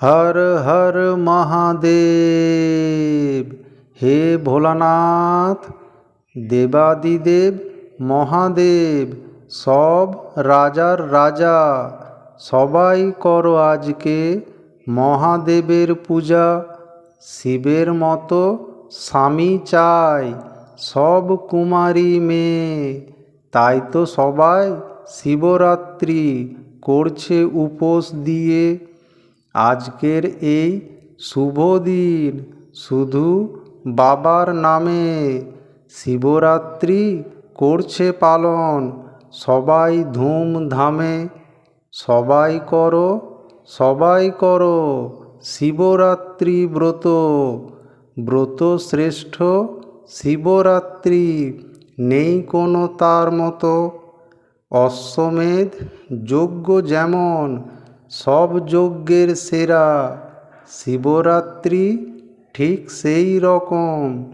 হর হর মহাদেব, হে ভোলানাথ, দেবাদিদেব, মহাদেব, সব রাজার রাজা, সবাই করো আজকে মহাদেবের পূজা। শিবের মতো স্বামী চাই সব কুমারী মেয়ে। তাই তো সবাই শিবরাত্রি করছে উপোস দিয়ে। আজকের এই শুভ দিন শুধু বাবার নামে শিবরাত্রি করছে পালন। সবাই ধুমধামে, সবাই করো সবাই করো, শিবরাত্রি ব্রত। ব্রত শ্রেষ্ঠ শিবরাত্রি, নেই কোনো তার মতো। অশ্বমেধ যজ্ঞ যেমন সব যজ্ঞের সেরা শিবরাত্রি ঠিক সেই রকম,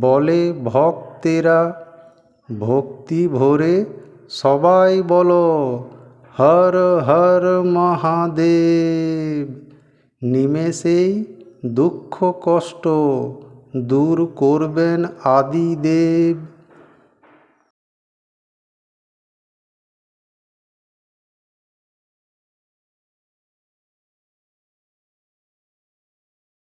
বলে ভক্তেরা। ভক্তি ভরে সবাই বলো, হর হর মহাদেব। নিমেষেই দুঃখ কষ্ট দূর করবেন আদিদেব।